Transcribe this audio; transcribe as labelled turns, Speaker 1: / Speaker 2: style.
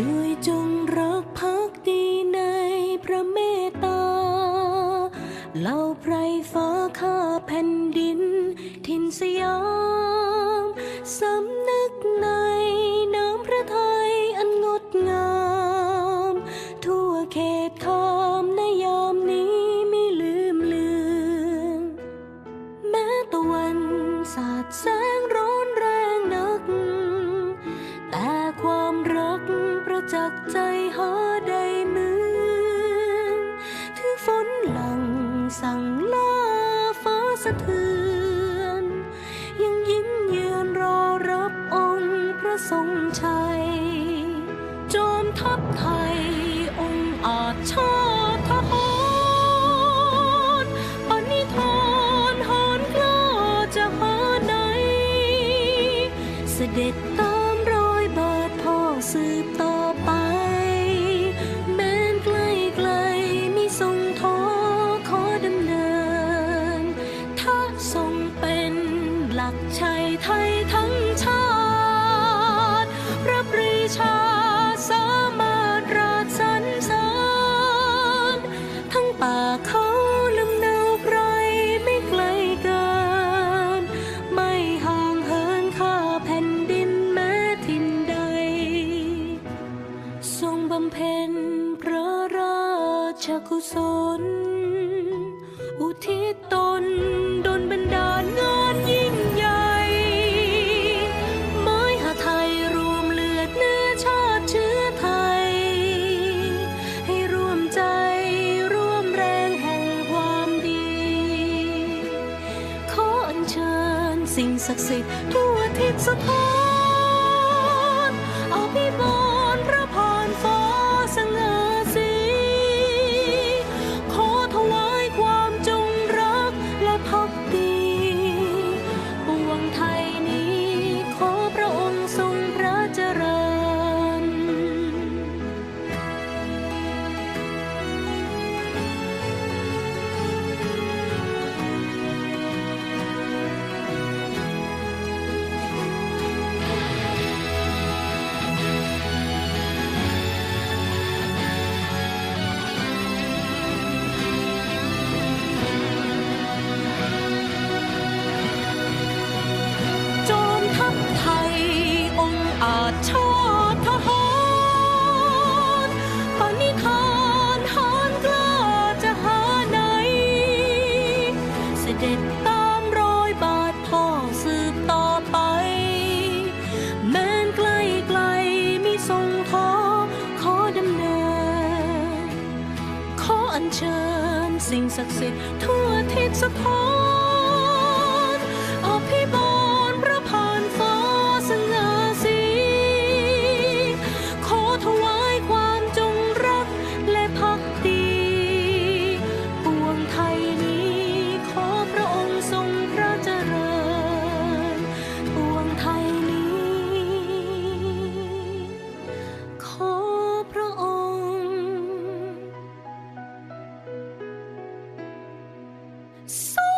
Speaker 1: ด้วยจงรักพักดีในพระเมตตาเล่าไพรฟ้าข้าแผ่นดินทินยามสำนึกในน้ำพระทัยอันงดงาม ทั่วเขตคามในยามนี้ไม่ลืมเลือนแม้ตะวันสาดแสง จากใจหาได้เหมือนถึงฝนหลังสั่งลาฟ้าสะเทือน ยังยิ้มเยือนรอรับองค์พระทรงชัย จอมทัพไทย กชัยไทยทั้งชาติพระปรีชาสามารถราชสรรสริญทั้งป่าเขาลำเนาไพรไม่ไกลเกิน ไม่ห่างเหินข้าแผ่นดินแม้ทินใด ทรงบำเพ็ญพระราชกุศล อุทิศตนดลบัน สิ่งศักดิ์สิทธิ์ทั่วทิศสะท้อน อัญเชิญ สิ่งศักดิ์สิทธิ์ทั่วทิศสะท้อนอภิบาล So